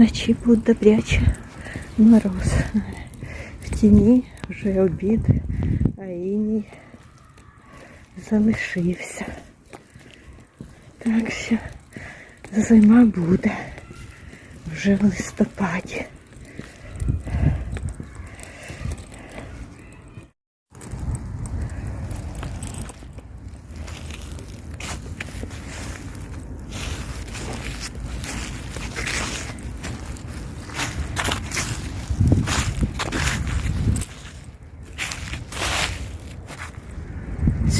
Вночі буде добряче мороз. В тіні вже обід, а іній залишився. Так що зима буде вже в листопаді.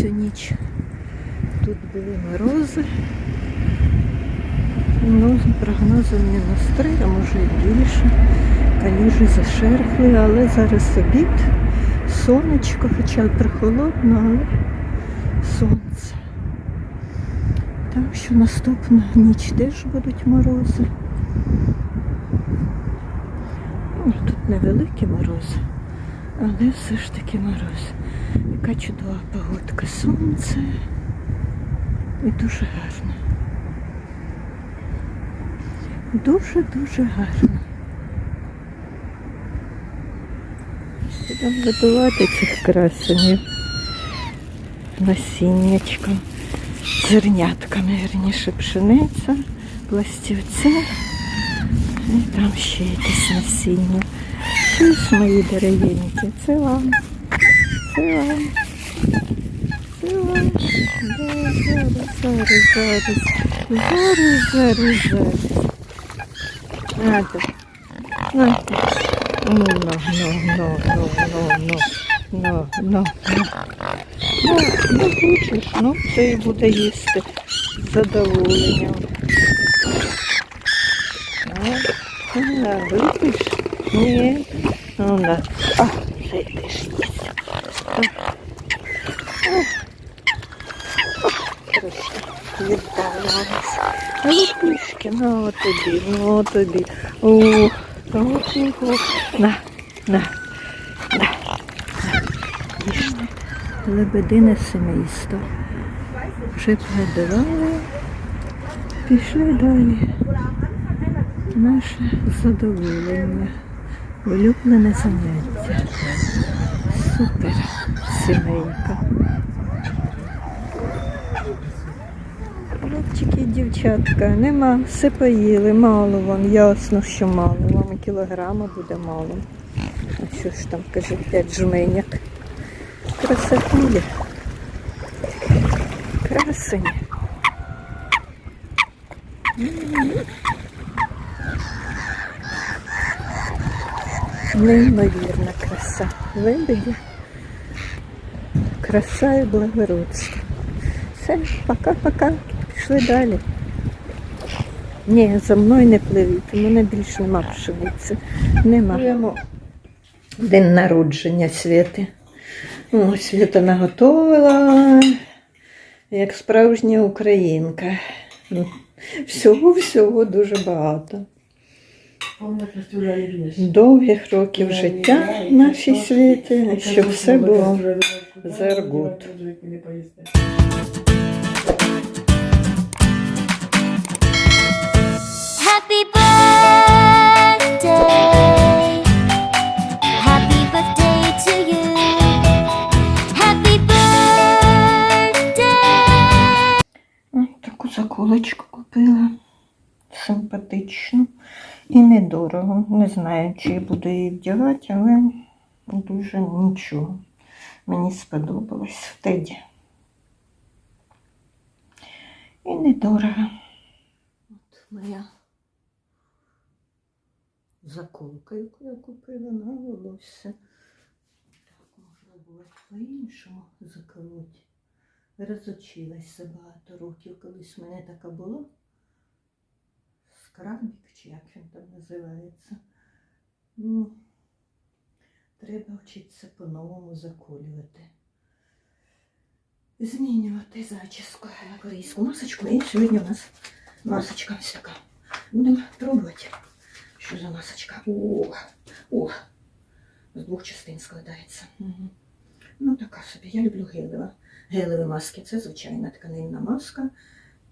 Цю ніч тут були Ну, за мінус 3, а може і більше. Калюжі зашерхли, але зараз обід, сонечко, хоча й прохолодно, але сонце. Так що наступну ніч теж будуть морози. Ну, Тут невеликі морози, але все ж таки мороз. Яка чудова погодка, сонце і дуже гарно. Дуже-дуже гарно. Будемо готувати цих красенів насіннячком, зернятками, верніше пшениця, пластівця і там ще якесь насіння. Щось мої дорогенькі, це вам. Це вам. Це вам. Да, Зараз, зараз, зараз. Зараз, зараз, зараз. Нате. Нате. Ну, ну, ну, ну, ну, ну, ну, ну, ну, ну. Ну, не хочеш, ну, це і буде їсти з задоволенням. А, а, випиш? Ні. Ну, да. А, це ти ж А лупишки, ну тобі, ну тобі. О, його. На, на, на. Їжте. Лебедине семейство. Вже погодували. Пішли далі. Наше задоволення. Улюблене заняття. Супер сімейка. Хлопчики дівчатка, нема, все поїли, мало вам, ясно, що мало. Вам і кілограма буде мало. А що ж там, каже, п'ять жменяк. Красотулі. Красені. М. Неймовірна краса. Лебеді. Краса і благородство. Все, пока-пока. Пішли далі. Ні, за мною не пливіть, у мене більше нема пшениці. Нема. День народження Світи. О, Світа наготовила, як справжня українка. Ну, Всього-всього дуже багато. Довгих років життя нашій світі, щоб все було заргут. Таку купила. Симпатичну і недорого. Не знаю, чи буду її вдягати, але дуже нічого. Мені сподобалось в теді. І недорого. От моя заколка, яку я купила на волосся. Так можна було по-іншому заколоти. Розучилась за багато років. Колись в мене така була. Скрабік, чи як він там називається. Ну, треба вчитися по-новому заколювати. Змінювати зачіску. Корейську масочку. І сьогодні у нас масочка ось така. Будемо пробувати. Що за масочка? О, о, з двох частин складається. Угу. Ну, така собі. Я люблю гелева. Гелеві маски це звичайна тканинна маска,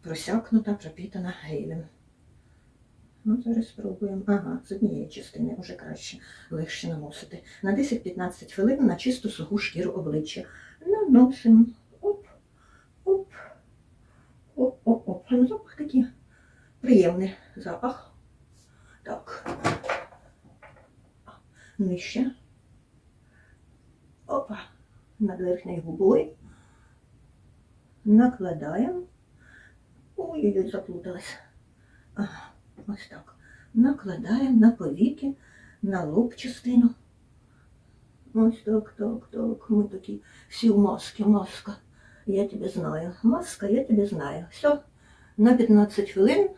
просякнута, пропітана гелем. Ну, зараз спробуємо. Ага, з однієї частини вже краще, легше наносити. На 10-15 хвилин на чисту суху шкіру обличчя. Наносимо. Оп, оп, оп, оп, оп. Ну, запах такий приємний запах. Так. Нижче. Опа. Над верхньою губою. Накладаємо. Ой-ой-ой, заплуталась. Ага, ось так. Накладаємо на повіки, на лоб частину. Ось так, так, так. Ми такі всі в масці, маска. Я тебе знаю. Маска, я тебе знаю. Все, на 15 хвилин,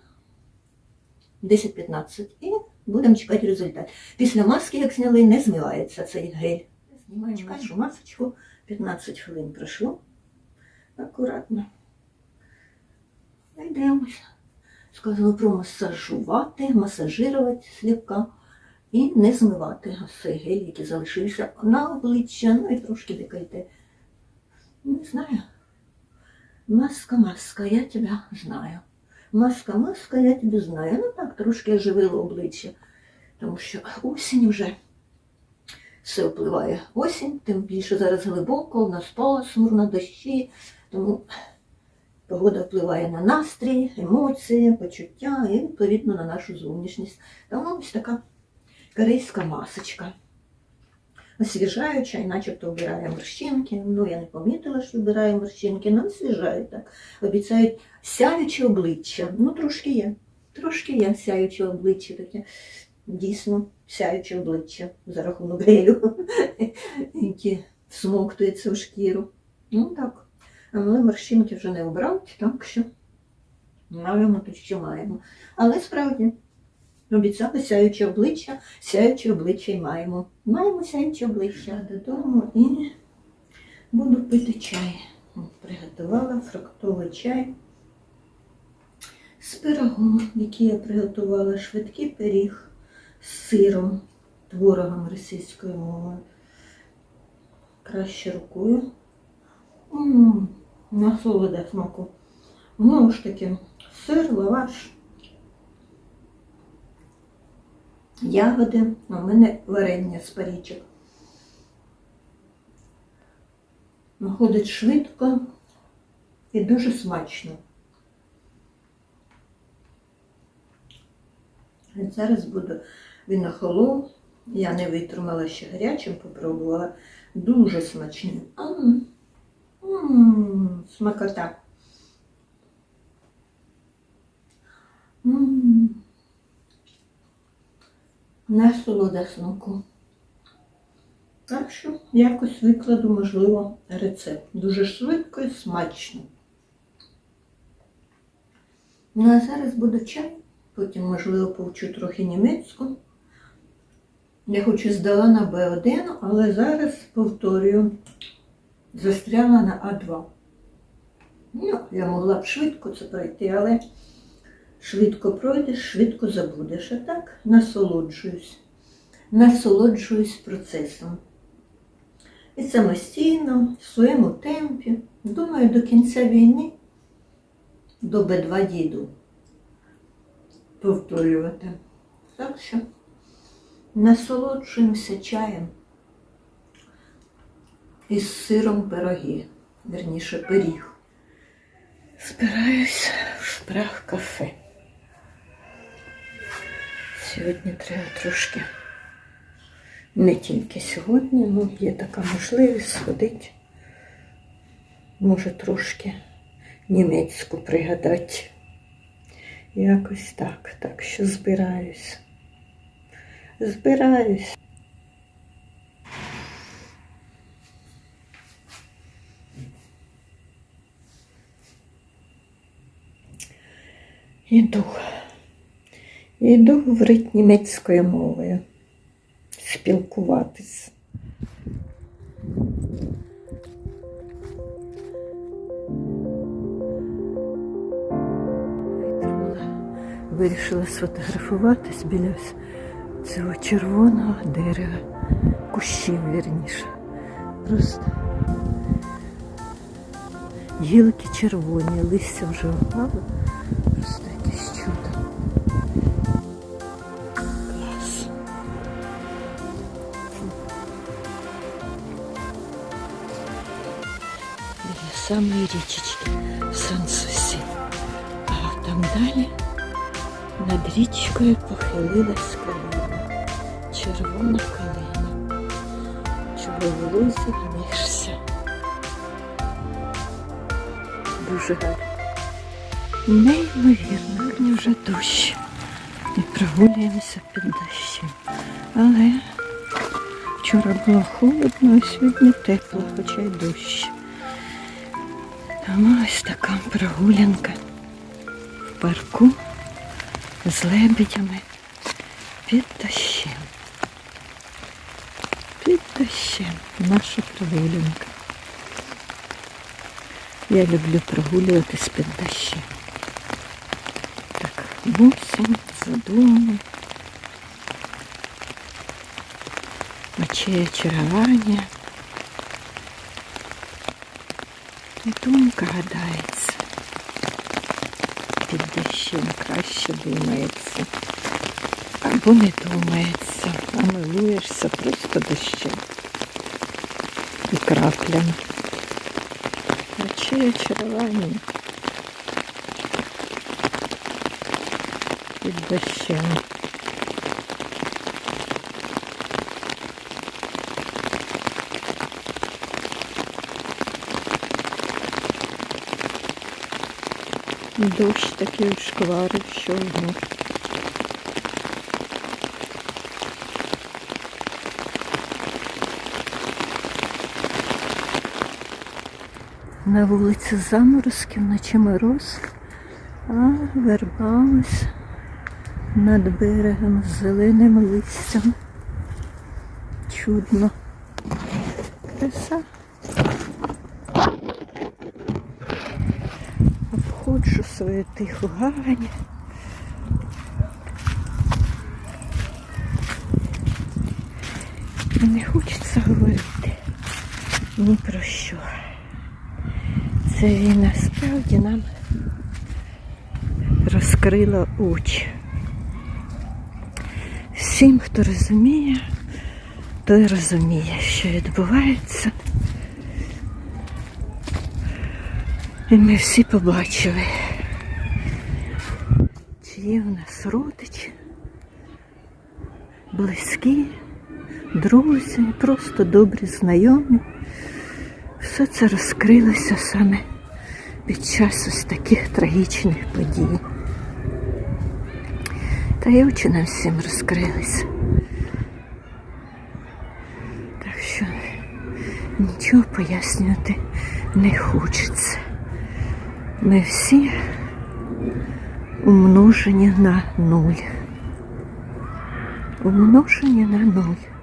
10-15. І будемо чекати результат. Після маски, як зняли, не змивається цей гель. Знімаємо нашу масочку. 15 хвилин пройшло. Акуратно. Йдемося. Сказали промасажувати, масажирувати слегка і не змивати цей гель, який залишився на обличчя, ну і трошки декольте. Не знаю. Маска, маска, я тебе знаю. Маска, маска, я тебе знаю. Ну так, трошки оживило обличчя, тому що осінь вже все впливає. Осінь, тим більше зараз глибоко, у нас пасмурно, дощі, тому Погода впливає на настрій, емоції, почуття і відповідно на нашу зовнішність. Тому ось така корейська масочка. Освіжаюча і начебто вбирає морщинки. Ну, я не помітила, що вбирає морщинки, але освіжає так. Обіцяють сяюче обличчя. Ну, трошки є. Трошки є сяюче обличчя таке. Дійсно, сяюче обличчя за рахунок гелю, які всмоктується в шкіру. Ну так. Але морщинки вже не обрати, так що маємо те, що маємо. Але справді обіцяли сяюче обличчя, сяюче обличчя й маємо. Маємо сяюче обличчя додому і буду пити чай. Приготувала фруктовий чай з пирогом, який я приготувала швидкий пиріг з сиром, творогом російською мовою. Краще рукою. М, Насолода смаку. Знову ж таки, сир, лаваш, ягоди, в мене варення з парічок. Виходить швидко і дуже смачно. Зараз буду він охолов. Я не витримала ще гарячим, попробувала. Дуже смачний. Ммм, смакота. Насолода смаку. Так що якось викладу, можливо, рецепт. Дуже швидко і смачно. Ну а зараз буде чай. Потім, можливо, повчу трохи німецьку. Я хоч і здала на Б1, але зараз повторюю застряла на А2. Ну, я могла б швидко це пройти, але швидко пройдеш, швидко забудеш. А так насолоджуюсь. Насолоджуюсь процесом. І самостійно, в своєму темпі. Думаю, до кінця війни до Б2 дійду повторювати. Так що насолоджуємося чаєм із сиром пироги, верніше пиріг. Збираюсь в шпрах кафе. Сьогодні треба трошки, не тільки сьогодні, але є така можливість сходити. Може трошки німецьку пригадати. Якось так. Так що збираюсь. Збираюсь. Іду. Іду говорити німецькою мовою. Спілкуватись. Вирішила сфотографуватись біля цього червоного дерева. Кущів, вірніше. Просто гілки червоні, листя вже впало. Самої річечки в Сансусі. А там далі над річкою похилилась калина. Червона калина. Чого в лузі гнишся. Дуже гарно. Неймовірно, сьогодні вже дощ. І прогулюємося під дощем. Але вчора було холодно, а сьогодні тепло, хоча й дощ. Ось така прогулянка в парку з лебедями під дощем. Під дощем наша прогулянка. Я люблю прогулюватись під дощем. Так, бусин, задумано. Очей очарування. І думка гадається. Під дощем краще думається. Або не думається, а милуєшся просто дощем і краплями. Очей очарування. Під дощем. Дощ такий шкварив, що ну. На вулиці заморозки, вночі мороз, а верба ось над берегом з зеленим листям. Чудно. Краса. Свою тиху гавань. І не хочеться говорити ні про що. Це війна справді нам розкрила очі. Всім, хто розуміє, той розуміє, що відбувається. І ми всі побачили, чи є в нас родичі, близькі, друзі, просто добрі знайомі. Все це розкрилося саме під час ось таких трагічних подій. Та й очі нам всім розкрилися. Так що нічого пояснювати не хочеться. Ми всі умножені на нуль. Умножені на нуль.